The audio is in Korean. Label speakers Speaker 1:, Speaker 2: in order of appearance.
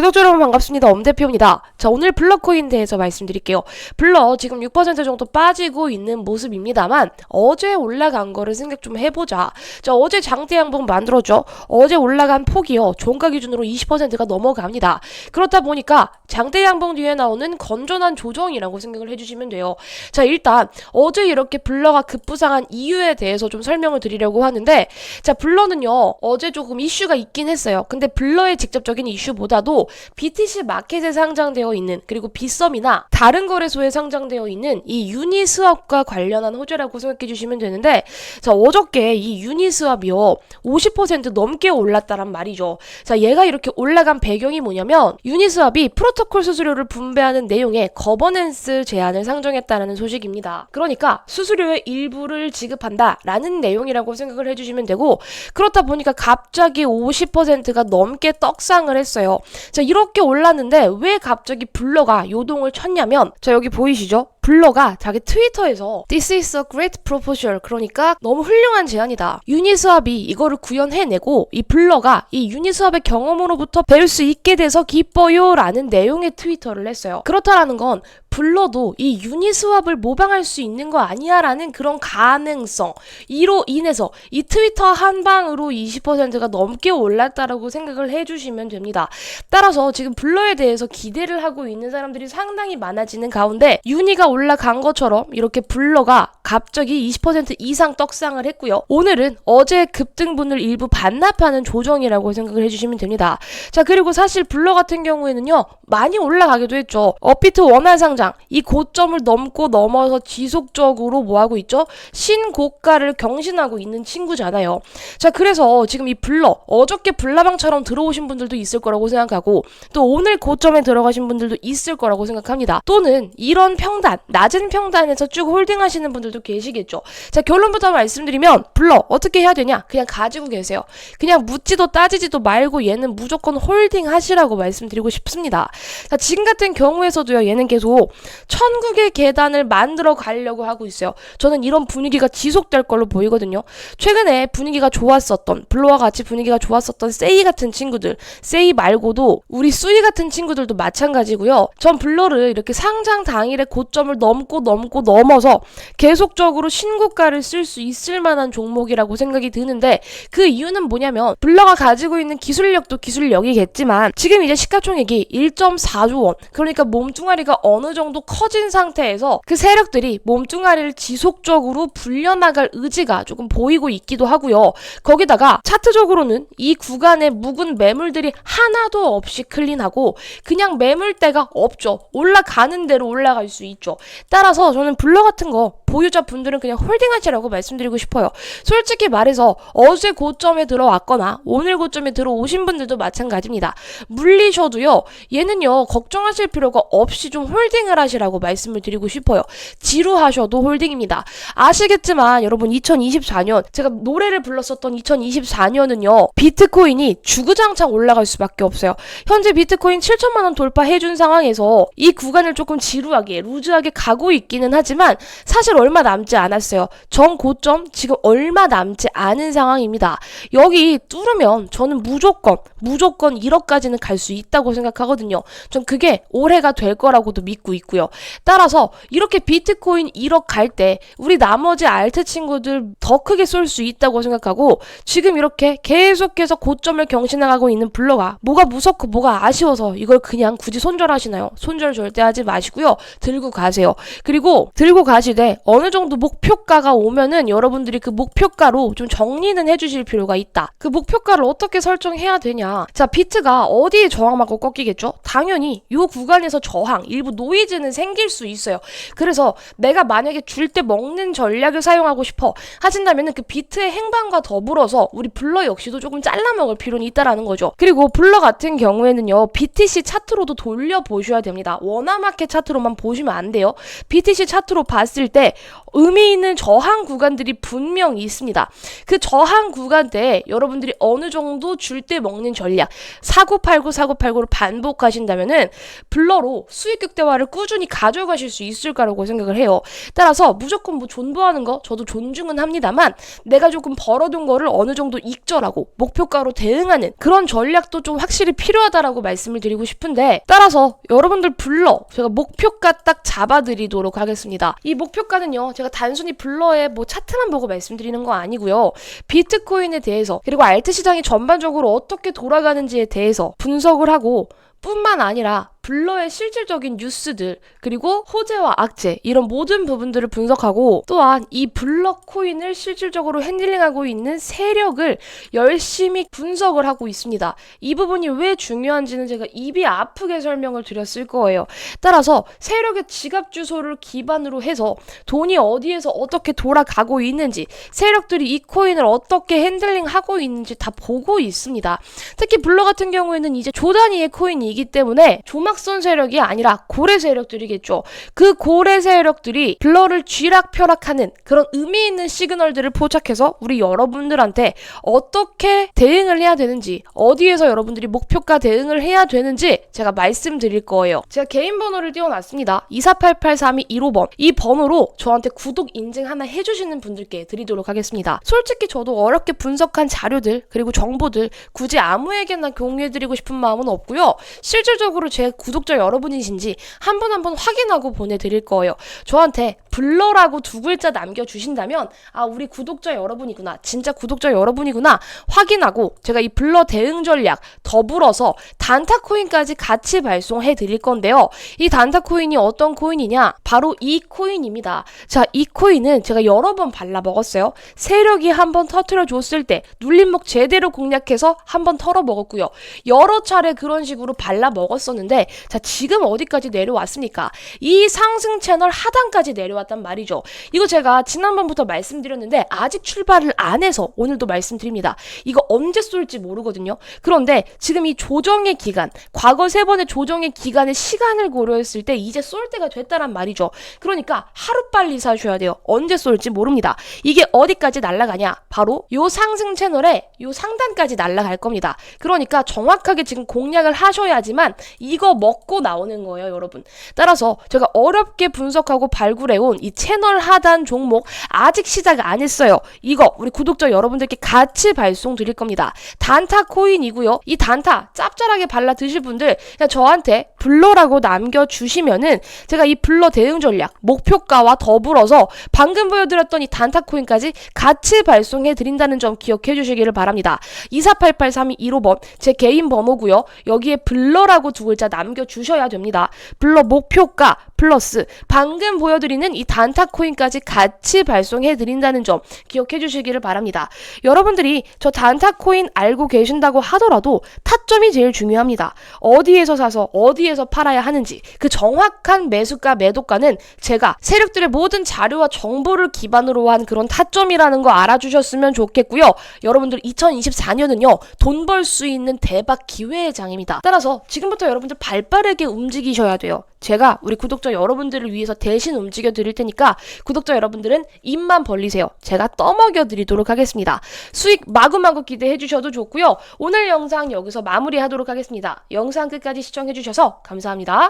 Speaker 1: 구독자 여러분 반갑습니다. 엄 대표입니다. 자, 오늘 블러코인 대해서 말씀드릴게요. 블러 지금 6% 정도 빠지고 있는 모습입니다만 어제 올라간 거를 생각 좀 해보자. 자, 어제 장대 양봉 만들었죠. 어제 올라간 폭이요. 종가 기준으로 20%가 넘어갑니다. 그렇다 보니까 장대 양봉 뒤에 나오는 건전한 조정이라고 생각을 해주시면 돼요. 자, 일단 어제 이렇게 블러가 급부상한 이유에 대해서 좀 설명을 드리려고 하는데 자, 블러는요. 어제 조금 이슈가 있긴 했어요. 근데 블러의 직접적인 이슈보다도 BTC 마켓에 상장되어 있는 그리고 빗썸이나 다른 거래소에 상장되어 있는 이 유니스왑과 관련한 호재라고 생각해 주시면 되는데 자 어저께 이 유니스왑이요 50% 넘게 올랐다란 말이죠. 자 얘가 이렇게 올라간 배경이 뭐냐면 유니스왑이 프로토콜 수수료를 분배하는 내용의 거버넌스 제한을 상정했다는 소식입니다. 그러니까 수수료의 일부를 지급한다라는 내용이라고 생각을 해주시면 되고 그렇다 보니까 갑자기 50%가 넘게 떡상을 했어요. 자, 이렇게 올랐는데 왜 갑자기 블러가 요동을 쳤냐면 자, 여기 보이시죠? 블러가 자기 트위터에서 This is a great proposal 그러니까 너무 훌륭한 제안이다. 유니스왑이 이거를 구현해내고 이 블러가 이 유니스왑의 경험으로부터 배울 수 있게 돼서 기뻐요 라는 내용의 트위터를 했어요. 그렇다라는 건 블러도 이 유니스왑을 모방할 수 있는 거 아니야 라는 그런 가능성 이로 인해서 이 트위터 한 방으로 20%가 넘게 올랐다라고 생각을 해주시면 됩니다. 따라서 지금 블러에 대해서 기대를 하고 있는 사람들이 상당히 많아지는 가운데 유니가 올라간 것처럼 이렇게 블러가 갑자기 20% 이상 떡상을 했고요. 오늘은 어제 급등분을 일부 반납하는 조정이라고 생각을 해주시면 됩니다. 자 그리고 사실 블러 같은 경우에는요 많이 올라가기도 했죠. 업비트 원화 상장 이 고점을 넘고 넘어서 지속적으로 뭐 하고 있죠? 신고가를 경신하고 있는 친구잖아요. 자 그래서 지금 이 블러 어저께 블라방처럼 들어오신 분들도 있을 거라고 생각하고 또 오늘 고점에 들어가신 분들도 있을 거라고 생각합니다. 또는 이런 평단 낮은 평단에서 쭉 홀딩하시는 분들도 계시겠죠. 자 결론부터 말씀드리면 블러 어떻게 해야 되냐? 그냥 가지고 계세요. 그냥 묻지도 따지지도 말고 얘는 무조건 홀딩 하시라고 말씀드리고 싶습니다. 자 지금 같은 경우에서도요 얘는 계속 천국의 계단을 만들어 가려고 하고 있어요. 저는 이런 분위기가 지속될 걸로 보이거든요. 최근에 분위기가 좋았었던 블로와 같이 분위기가 좋았었던 세이 같은 친구들, 세이 말고도 우리 수이 같은 친구들도 마찬가지고요. 전 블러를 이렇게 상장 당일에 고 점을 넘고 넘고 넘어서 계속적으로 신고가를 쓸 수 있을 만한 종목이라고 생각이 드는데 그 이유는 뭐냐면 블러가 가지고 있는 기술력도 기술력이겠지만 지금 이제 시가총액이 1.4조 원 그러니까 몸뚱아리가 어느 정도 커진 상태에서 그 세력들이 몸뚱아리를 지속적으로 불려나갈 의지가 조금 보이고 있기도 하고요. 거기다가 차트적으로는 이 구간에 묵은 매물들이 하나도 없이 클린하고 그냥 매물대가 없죠. 올라가는 대로 올라갈 수 있죠. 따라서 저는 블러 같은 거 보유자 분들은 그냥 홀딩하시라고 말씀드리고 싶어요. 솔직히 말해서 어제 고점에 들어왔거나 오늘 고점에 들어오신 분들도 마찬가지입니다. 물리셔도요. 얘는요. 걱정하실 필요가 없이 좀 홀딩을 하시라고 말씀을 드리고 싶어요. 지루하셔도 홀딩입니다. 아시겠지만 여러분 2024년 제가 노래를 불렀었던 2024년은요. 비트코인이 주구장창 올라갈 수밖에 없어요. 현재 비트코인 7천만 원 돌파해준 상황에서 이 구간을 조금 지루하게 루즈하게 가고 있기는 하지만 사실 얼마 남지 않았어요. 전 고점 지금 얼마 남지 않은 상황입니다. 여기 뚫으면 저는 무조건 무조건 1억까지는 갈 수 있다고 생각하거든요. 전 그게 올해가 될 거라고도 믿고 있고요. 따라서 이렇게 비트코인 1억 갈 때 우리 나머지 알트 친구들 더 크게 쏠 수 있다고 생각하고 지금 이렇게 계속해서 고점을 경신하고 있는 블러가 뭐가 무섭고 뭐가 아쉬워서 이걸 그냥 굳이 손절하시나요? 손절 절대 하지 마시고요. 들고 가세요. 그리고 들고 가시되 어느 정도 목표가가 오면은 여러분들이 그 목표가로 좀 정리는 해주실 필요가 있다. 그 목표가를 어떻게 설정해야 되냐? 자, 비트가 어디에 저항받고 꺾이겠죠? 당연히 이 구간에서 저항, 일부 노이즈는 생길 수 있어요. 그래서 내가 만약에 줄 때 먹는 전략을 사용하고 싶어 하신다면은 그 비트의 행방과 더불어서 우리 블러 역시도 조금 잘라 먹을 필요는 있다라는 거죠. 그리고 블러 같은 경우에는요, BTC 차트로도 돌려 보셔야 됩니다. 원화 마켓 차트로만 보시면 안 돼요. BTC 차트로 봤을 때 의미 있는 저항 구간들이 분명히 있습니다. 그 저항 구간대에 여러분들이 어느 정도 줄 때 먹는 전략 사고팔고 사고팔고를 반복하신다면은 블러로 수익 극대화를 꾸준히 가져가실 수 있을 거라고 생각을 해요. 따라서 무조건 뭐 존버하는 거 저도 존중은 합니다만 내가 조금 벌어둔 거를 어느 정도 익절하고 목표가로 대응하는 그런 전략도 좀 확실히 필요하다라고 말씀을 드리고 싶은데 따라서 여러분들 블러 제가 목표가 딱 잡아드리도록 하겠습니다. 이 목표가는 요 제가 단순히 블러의 뭐 차트만 보고 말씀드리는 거 아니고요. 비트코인에 대해서 그리고 알트 시장이 전반적으로 어떻게 돌아가는지에 대해서 분석을 하고 뿐만 아니라 블러의 실질적인 뉴스들 그리고 호재와 악재 이런 모든 부분들을 분석하고 또한 이 블러 코인을 실질적으로 핸들링하고 있는 세력을 열심히 분석을 하고 있습니다. 이 부분이 왜 중요한지는 제가 입이 아프게 설명을 드렸을 거예요. 따라서 세력의 지갑 주소를 기반으로 해서 돈이 어디에서 어떻게 돌아가고 있는지 세력들이 이 코인을 어떻게 핸들링하고 있는지 다 보고 있습니다. 특히 블러 같은 경우에는 이제 조단위의 코인이기 때문에 조 막선 세력이 아니라 고래 세력들이겠죠. 그 고래 세력들이 블러를 쥐락펴락하는 그런 의미 있는 시그널들을 포착해서 우리 여러분들한테 어떻게 대응을 해야 되는지 어디에서 여러분들이 목표가 대응을 해야 되는지 제가 말씀드릴 거예요. 제가 개인 번호를 띄워놨습니다. 248832155번 이 번호로 저한테 구독 인증 하나 해주시는 분들께 드리도록 하겠습니다. 솔직히 저도 어렵게 분석한 자료들 그리고 정보들 굳이 아무에게나 공유해드리고 싶은 마음은 없고요. 실질적으로 제 구독자 여러분이신지 한 분 한 분 확인하고 보내드릴 거예요. 저한테 블러라고 두 글자 남겨주신다면 아 우리 구독자 여러분이구나 진짜 구독자 여러분이구나 확인하고 제가 이 블러 대응 전략 더불어서 단타코인까지 같이 발송해 드릴 건데요. 이 단타코인이 어떤 코인이냐 바로 이 코인입니다. 자 이 코인은 제가 여러 번 발라 먹었어요. 세력이 한 번 터트려 줬을 때 눌림목 제대로 공략해서 한 번 털어 먹었고요. 여러 차례 그런 식으로 발라 먹었었는데 자 지금 어디까지 내려왔습니까? 이 상승 채널 하단까지 내려왔 단 말이죠. 이거 제가 지난번부터 말씀드렸는데 아직 출발을 안 해서 오늘도 말씀드립니다. 이거 언제 쏠지 모르거든요. 그런데 지금 이 조정의 기간, 과거 세 번의 조정의 기간의 시간을 고려했을 때 이제 쏠 때가 됐다란 말이죠. 그러니까 하루빨리 사셔야 돼요. 언제 쏠지 모릅니다. 이게 어디까지 날아가냐? 바로 요 상승 채널에 요 상단까지 날아갈 겁니다. 그러니까 정확하게 지금 공략을 하셔야지만 이거 먹고 나오는 거예요, 여러분. 따라서 제가 어렵게 분석하고 발굴해온 이 채널 하단 종목 아직 시작 안 했어요. 이거 우리 구독자 여러분들께 같이 발송 드릴 겁니다. 단타 코인이고요. 이 단타 짭짤하게 발라 드실 분들 그냥 저한테 블러라고 남겨주시면은 제가 이 블러 대응 전략 목표가와 더불어서 방금 보여드렸던 이 단타 코인까지 같이 발송해 드린다는 점 기억해 주시기를 바랍니다. 24883215번 제 개인 번호고요. 여기에 블러라고 두 글자 남겨주셔야 됩니다. 블러 목표가 플러스 방금 보여드리는 이 단타 코인까지 같이 발송해 드린다는 점 기억해 주시기를 바랍니다. 여러분들이 저 단타 코인 알고 계신다고 하더라도 타점이 제일 중요합니다. 어디에서 사서 어디에서 팔아야 하는지 그 정확한 매수가 매도가는 제가 세력들의 모든 자료와 정보를 기반으로 한 그런 타점이라는 거 알아주셨으면 좋겠고요. 여러분들 2024년은요 돈 벌 수 있는 대박 기회의 장입니다. 따라서 지금부터 여러분들 발빠르게 움직이셔야 돼요. 제가 우리 구독자 여러분들을 위해서 대신 움직여 드릴 테니까 구독자 여러분들은 입만 벌리세요. 제가 떠먹여 드리도록 하겠습니다. 수익 마구마구 기대해 주셔도 좋고요. 오늘 영상 여기서 마무리하도록 하겠습니다. 영상 끝까지 시청해 주셔서 감사합니다.